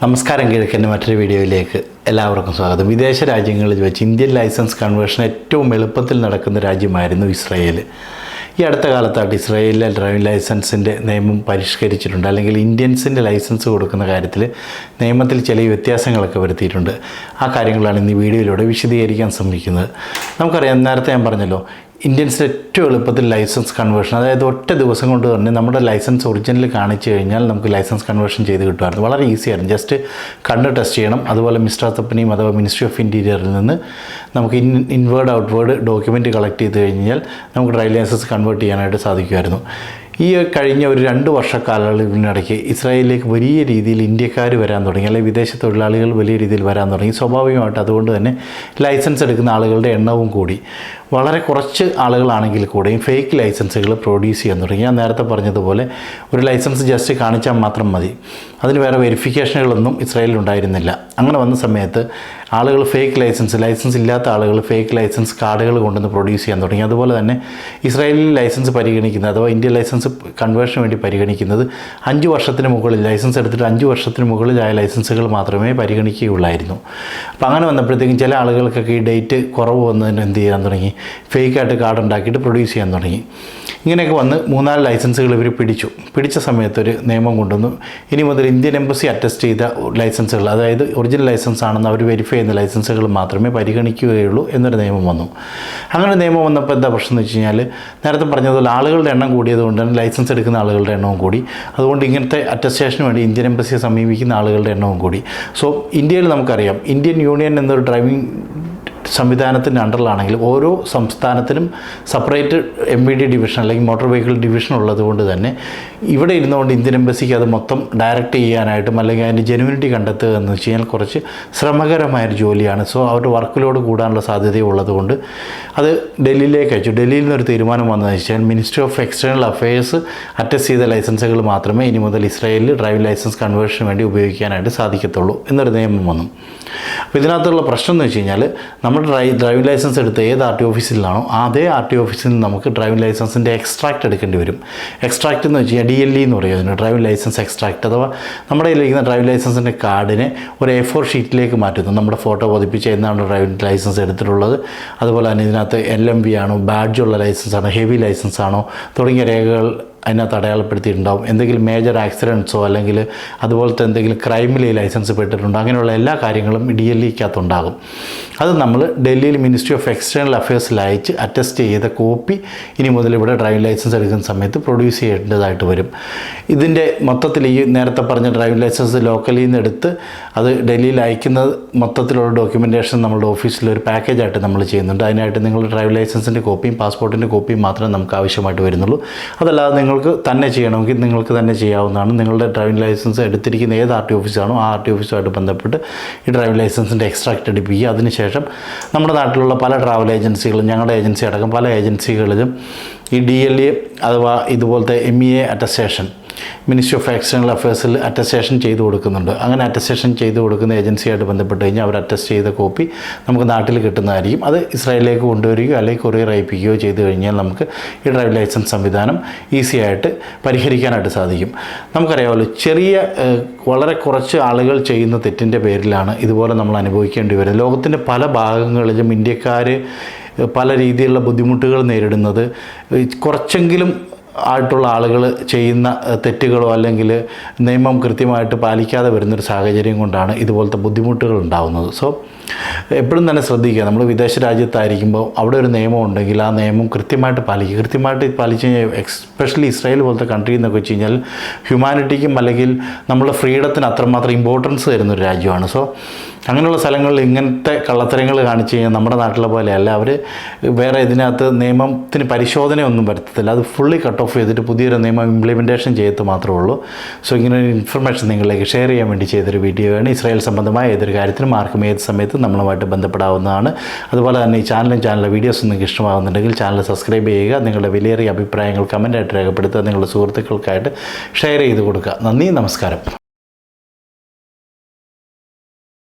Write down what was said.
നമസ്കാരം കിഴക്കന്റെ മറ്റൊരു വീഡിയോയിലേക്ക് എല്ലാവർക്കും സ്വാഗതം. വിദേശ രാജ്യങ്ങളിൽ വെച്ച് ഇന്ത്യൻ ലൈസൻസ് കൺവേർഷൻ ഏറ്റവും എളുപ്പത്തിൽ നടക്കുന്ന രാജ്യമായിരുന്നു ഇസ്രയേൽ ഈ അടുത്ത കാലത്തായിട്ട് ഇസ്രയേലിലെ ഡ്രൈവിംഗ് ലൈസൻസിന്റെ നിയമം പരിഷ്കരിച്ചിട്ടുണ്ട്. അല്ലെങ്കിൽ ഇന്ത്യൻസിന്റെ ലൈസൻസ് കൊടുക്കുന്ന കാര്യത്തിൽ നിയമത്തിൽ ചില വ്യത്യാസങ്ങളൊക്കെ വരുത്തിയിട്ടുണ്ട്. ആ കാര്യങ്ങളാണ് ഇന്ന് ഈ വീഡിയോയിലൂടെ വിശദീകരിക്കാൻ ശ്രമിക്കുന്നത്. നമുക്കറിയാം നേരത്തെ ഞാൻ പറഞ്ഞല്ലോ ഇന്ത്യൻസിൽ ഏറ്റവും എളുപ്പത്തിൽ ലൈസൻസ് കൺവേർഷൻ അതായത് ഒറ്റ ദിവസം കൊണ്ട് തന്നെ നമ്മുടെ ലൈസൻസ് ഒറിജിനൽ കാണിച്ചു കഴിഞ്ഞാൽ നമുക്ക് ലൈസൻസ് കൺവേർഷൻ ചെയ്ത് കിട്ടുമായിരുന്നു. വളരെ ഈസിയായിരുന്നു ജസ്റ്റ് കണ്ണ് ടെസ്റ്റ് ചെയ്യണം. അതുപോലെ മിസ്റ്റർ തപ്പനിയും അഥവാ മിനിസ്ട്രി ഓഫ് ഇന്റീരിയറിൽ നിന്ന് നമുക്ക് in inward outward document collect ചെയ്ത് കഴിഞ്ഞാൽ നമുക്ക് ഡ്രൈവിംഗ് ലൈസൻസ് കൺവേർട്ട് ചെയ്യാനായിട്ട് സാധിക്കുമായിരുന്നു. ഈ കഴിഞ്ഞ ഒരു രണ്ട് വർഷ കാലയളവിനിടയ്ക്ക് ഇസ്രായേലിലേക്ക് വലിയ രീതിയിൽ ഇന്ത്യക്കാർ വരാൻ തുടങ്ങി അല്ലെങ്കിൽ വിദേശ തൊഴിലാളികൾ വലിയ രീതിയിൽ വരാൻ തുടങ്ങി. സ്വാഭാവികമായിട്ട് അതുകൊണ്ട് തന്നെ ലൈസൻസ് എടുക്കുന്ന ആളുകളുടെ എണ്ണവും കൂടി. വളരെ കുറച്ച് ആളുകളാണെങ്കിൽ കൂടെയും ഫേക്ക് ലൈസൻസുകൾ പ്രൊഡ്യൂസ് ചെയ്യാൻ തുടങ്ങി. ഞാൻ നേരത്തെ പറഞ്ഞതുപോലെ ഒരു ലൈസൻസ് ജസ്റ്റ് കാണിച്ചാൽ മാത്രം മതി. അതിന് വേറെ വെരിഫിക്കേഷനുകളൊന്നും ഇസ്രായേലിൽ ഉണ്ടായിരുന്നില്ല. അങ്ങനെ വന്ന സമയത്ത് ആളുകൾ ഫേക്ക് ലൈസൻസ് ലൈസൻസ് ഇല്ലാത്ത ആളുകൾ ഫേക്ക് ലൈസൻസ് കാർഡുകൾ കൊണ്ടുവന്ന് പ്രൊഡ്യൂസ് ചെയ്യാൻ തുടങ്ങി. അതുപോലെ തന്നെ ഇസ്രായേലിൽ ലൈസൻസ് പരിഗണിക്കുന്നത് അഥവാ ഇന്ത്യൻ ലൈസൻസ് കൺവേർഷന് വേണ്ടി പരിഗണിക്കുന്നത് അഞ്ച് വർഷത്തിന് മുകളിൽ ലൈസൻസ് എടുത്തിട്ട് അഞ്ച് വർഷത്തിന് മുകളിലായ ലൈസൻസുകൾ മാത്രമേ പരിഗണിക്കുകയുള്ളായിരുന്നു. അപ്പോൾ അങ്ങനെ വന്നപ്പോഴത്തേക്കും ചില ആളുകൾക്കൊക്കെ ഈ ഡേറ്റ് കുറവ് വന്നതിന് എന്ത് ചെയ്യാൻ തുടങ്ങി? ഫേക്കായിട്ട് കാർഡ് ഉണ്ടാക്കിയിട്ട് പ്രൊഡ്യൂസ് ചെയ്യാൻ തുടങ്ങി. ഇങ്ങനെയൊക്കെ വന്ന് മൂന്നാൽ ലൈസൻസുകൾ ഇവർ പിടിച്ചു. പിടിച്ച സമയത്ത് ഒരു നിയമം കൊണ്ടുവന്നു. ഇനി മുതൽ ഇന്ത്യൻ എംബസി അറ്റസ്റ്റ് ചെയ്ത ലൈസൻസുകൾ അതായത് ഒറിജിനൽ ലൈസൻസ് ആണെന്ന് അവർ വെരിഫൈ ചെയ്യുന്ന ലൈസൻസുകൾ മാത്രമേ പരിഗണിക്കുകയുള്ളൂ എന്നൊരു നിയമം വന്നു. അങ്ങനെ നിയമം വന്നപ്പോൾ എന്താ പ്രശ്നം എന്ന് വെച്ച് കഴിഞ്ഞാൽ നേരത്തെ പറഞ്ഞതുപോലെ ആളുകളുടെ എണ്ണം കൂടിയതുകൊണ്ട് തന്നെ ലൈസൻസ് എടുക്കുന്ന ആളുകളുടെ എണ്ണവും കൂടി. അതുകൊണ്ട് ഇങ്ങനത്തെ അറ്റസ്റ്റേഷന് വേണ്ടി ഇന്ത്യൻ എംബസിയെ സമീപിക്കുന്ന ആളുകളുടെ എണ്ണവും കൂടി. സോ ഇന്ത്യയിൽ നമുക്കറിയാം ഇന്ത്യൻ യൂണിയൻ എന്നൊരു ഡ്രൈവിംഗ് സംവിധാനത്തിന്റെ അണ്ടറിലാണെങ്കിലും ഓരോ സംസ്ഥാനത്തിനും separate M B D division അല്ലെങ്കിൽ മോട്ടോർ വെഹിക്കിൾ ഡിവിഷൻ ഉള്ളതുകൊണ്ട് തന്നെ ഇവിടെ ഇരുന്നുകൊണ്ട് ഇന്ത്യൻ എംബസിക്ക് അത് മൊത്തം ഡയറക്റ്റ് ചെയ്യാനായിട്ടും അല്ലെങ്കിൽ അതിന്റെ ജെനുവിനിറ്റി കണ്ടെത്തുക എന്ന് വെച്ച് കഴിഞ്ഞാൽ കുറച്ച് ശ്രമകരമായൊരു ജോലിയാണ്. സോ അവരുടെ വർക്ക് ലോഡ് കൂടാനുള്ള സാധ്യതയും ഉള്ളതുകൊണ്ട് അത് ഡൽഹിയിലേക്ക് അയച്ചു. ഡൽഹിയിൽ നിന്നൊരു തീരുമാനം വന്നതെന്ന് വെച്ചാൽ ministry of external affairs attest ചെയ്ത ലൈസൻസുകൾ മാത്രമേ ഇനി മുതൽ ഇസ്രായേലിൽ ഡ്രൈവിംഗ് ലൈസൻസ് കൺവേർഷന് വേണ്ടി ഉപയോഗിക്കാനായിട്ട് സാധിക്കത്തുള്ളൂ എന്നൊരു നിയമം വന്നു. അപ്പോൾ ഇതിനകത്തുള്ള പ്രശ്നം എന്ന് വെച്ച് കഴിഞ്ഞാൽ നമ്മൾ ഡ്രൈ ഡ്രൈവിംഗ് ലൈസൻസ് എടുത്ത് ഏത് ആർ ടി ഓഫീസിലാണോ അതേ ആർ ടി ഓഫീസിൽ നിന്ന് നമുക്ക് ഡ്രൈവിംഗ് ലൈസൻസിന്റെ എക്സ്ട്രാക്ട് എടുക്കേണ്ടി വരും. എക്സ്ട്രാക്ട് എന്ന് വെച്ച് കഴിഞ്ഞാൽ ഡി എൽ ഇ എന്ന് പറയും അതിന് ഡ്രൈവിംഗ് ലൈസൻസ് എക്സ്ട്രാക്ട് അഥവാ നമ്മുടെ കയ്യിലിരിക്കുന്ന ഡ്രൈവിംഗ് ലൈസൻസിന്റെ കാർഡിനെ ഒരു എ ഫോർ ഷീറ്റിലേക്ക് മാറ്റുന്നു. നമ്മുടെ ഫോട്ടോ പതിപ്പിച്ച് എന്നാണ് ഡ്രൈവിംഗ് ലൈസൻസ് എടുത്തിട്ടുള്ളത്. അതുപോലെ തന്നെ ഇതിനകത്ത് എൽ എം ബി ആണോ ബാഡ്ജുള്ള ലൈസൻസ് ആണോ ഹെവി ലൈസൻസ് ആണോ തുടങ്ങിയ രേഖകൾ അതിനകത്ത് അടയാളപ്പെടുത്തിയിട്ടുണ്ടാവും. എന്തെങ്കിലും മേജർ ആക്സിഡൻസോ അല്ലെങ്കിൽ അതുപോലത്തെ എന്തെങ്കിലും ക്രൈമിൽ ലൈസൻസ് പെട്ടിട്ടുണ്ടോ? അങ്ങനെയുള്ള എല്ലാ കാര്യങ്ങളും ഡി എൽ ഇക്കകത്തുണ്ടാകും അത് നമ്മൾ ഡൽഹിയിൽ മിനിസ്ട്രി ഓഫ് എക്സ്റ്റേണൽ അഫയേഴ്സിൽ അയച്ച് അറ്റസ്റ്റ് ചെയ്ത കോപ്പി ഇനി മുതൽ ഇവിടെ ഡ്രൈവിംഗ് ലൈസൻസ് എടുക്കുന്ന സമയത്ത് പ്രൊഡ്യൂസ് ചെയ്യേണ്ടതായിട്ട് വരും. ഇതിന്റെ മൊത്തത്തിൽ ഈ നേരത്തെ പറഞ്ഞ ഡ്രൈവിംഗ് ലൈസൻസ് ലോക്കലിൽ നിന്ന് എടുത്ത് അത് ഡൽഹിയിൽ അയക്കുന്ന മൊത്തത്തിലുള്ള ഡോക്യുമെന്റേഷൻ നമ്മുടെ ഓഫീസിൽ ഒരു പാക്കേജായിട്ട് നമ്മൾ ചെയ്യുന്നുണ്ട്. അതിനായിട്ട് നിങ്ങൾ ഡ്രൈവിംഗ് ലൈസൻസിന്റെ കോപ്പിയും പാസ്പോർട്ടിന്റെ കോപ്പിയും മാത്രമേ നമുക്ക് ആവശ്യമായിട്ട് വരുന്നുള്ളൂ. അതല്ലാതെ നിങ്ങൾക്ക് തന്നെ ചെയ്യണമെങ്കിൽ നിങ്ങൾക്ക് തന്നെ ചെയ്യാവുന്നതാണ്. നിങ്ങളുടെ ഡ്രൈവിംഗ് ലൈസൻസ് എടുത്തിരിക്കുന്ന ഏത് ആർ ടി ഓഫീസാണോ ആ ആർ ടി ഓഫീസുമായിട്ട് ബന്ധപ്പെട്ട് ഈ ഡ്രൈവിംഗ് ലൈസൻസിന്റെ എക്സ്ട്രാക്ട് എടുപ്പിക്കുക അതിനുശേഷം നമ്മുടെ നാട്ടിലുള്ള പല ട്രാവൽ ഏജൻസികളും ഞങ്ങളുടെ ഏജൻസി അടക്കം പല ഏജൻസികളിലും ഈ ഡി എൽ എ അഥവാ ഇതുപോലത്തെ M E A attestation ministry of external അഫയേഴ്സിൽ attestation ചെയ്ത് കൊടുക്കുന്നുണ്ട്. അങ്ങനെ അറ്റസ്റ്റേഷൻ ചെയ്ത് കൊടുക്കുന്ന ഏജൻസിയായിട്ട് ബന്ധപ്പെട്ട് കഴിഞ്ഞാൽ അവർ അറ്റസ്റ്റ് ചെയ്ത കോപ്പി നമുക്ക് നാട്ടിൽ കിട്ടുന്നതായിരിക്കും. അത് ഇസ്രായേലിലേക്ക് കൊണ്ടുവരികയോ അല്ലെങ്കിൽ കൊറിയർ അയപ്പിക്കുകയോ ചെയ്തു കഴിഞ്ഞാൽ നമുക്ക് ഈ ഡ്രൈവിംഗ് ലൈസൻസ് സംവിധാനം ഈസി ആയിട്ട് പരിഹരിക്കാനായിട്ട് സാധിക്കും. നമുക്കറിയാമല്ലോ ചെറിയ വളരെ കുറച്ച് ആളുകൾ ചെയ്യുന്ന തെറ്റിന്റെ പേരിലാണ് ഇതുപോലെ നമ്മൾ അനുഭവിക്കേണ്ടി വരുന്നത്. ലോകത്തിന്റെ പല ഭാഗങ്ങളിലും ഇന്ത്യക്കാർ പല രീതിയിലുള്ള ബുദ്ധിമുട്ടുകൾ നേരിടുന്നത്. കുറച്ചെങ്കിലും ആയിട്ടുള്ള ആളുകൾ ചെയ്യുന്ന തെറ്റുകളോ അല്ലെങ്കിൽ നിയമം കൃത്യമായിട്ട് പാലിക്കാതെ വരുന്നൊരു സാഹചര്യം കൊണ്ടാണ് ഇതുപോലത്തെ ബുദ്ധിമുട്ടുകൾ ഉണ്ടാകുന്നത് സോ എപ്പോഴും തന്നെ ശ്രദ്ധിക്കുക. നമ്മൾ വിദേശ രാജ്യത്തായിരിക്കുമ്പോൾ അവിടെ ഒരു നിയമം ഉണ്ടെങ്കിൽ ആ നിയമം കൃത്യമായിട്ട് പാലിക്കുക. കൃത്യമായിട്ട് പാലിച്ച് കഴിഞ്ഞാൽ എക്സ്പെഷ്യലി ഇസ്രായേൽ പോലത്തെ കൺട്രി എന്നൊക്കെ വെച്ച് കഴിഞ്ഞാൽ ഹ്യൂമാനിറ്റിക്കും അല്ലെങ്കിൽ നമ്മുടെ ഫ്രീഡത്തിന് അത്രമാത്രം ഇമ്പോർട്ടൻസ് തരുന്ന ഒരു രാജ്യമാണ്. സോ അങ്ങനെയുള്ള സ്ഥലങ്ങളിൽ ഇങ്ങനത്തെ കള്ളത്തരങ്ങൾ കാണിച്ചു കഴിഞ്ഞാൽ നമ്മുടെ നാട്ടിലെ പോലെയല്ല അവർ വേറെ ഇതിനകത്ത് നിയമത്തിന് പരിശോധനയൊന്നും വരുത്തത്തില്ല. അത് ഫുള്ളി കട്ട് ഓഫ് ചെയ്തിട്ട് പുതിയൊരു നിയമം ഇംപ്ലിമെന്റേഷൻ ചെയ്ത് മാത്രമേ ഉള്ളൂ. സോ ഇങ്ങനെ ഒരു ഇൻഫർമേഷൻ നിങ്ങളിലേക്ക് ഷെയർ ചെയ്യാൻ വേണ്ടി ചെയ്തൊരു ആണ്. ഇസ്രായേൽ സംബന്ധമായ ഏതൊരു കാര്യത്തിനും ആർക്കും ഏത് സമയത്തും നമ്മളുമായിട്ട് ബന്ധപ്പെടാവുന്നതാണ്. അതുപോലെ തന്നെ ഈ ചാനലും ചാനലിലെ വീഡിയോസ് നിങ്ങൾക്ക് ഇഷ്ടമാകുന്നുണ്ടെങ്കിൽ ചാനൽ സബ്സ്ക്രൈബ് ചെയ്യുക നിങ്ങളുടെ വിലയേറിയ അഭിപ്രായങ്ങൾ കമന്റായിട്ട് രേഖപ്പെടുത്തുക നിങ്ങളുടെ സുഹൃത്തുക്കൾക്കായിട്ട് ഷെയർ ചെയ്ത് കൊടുക്കുക. നന്ദി നമസ്കാരം.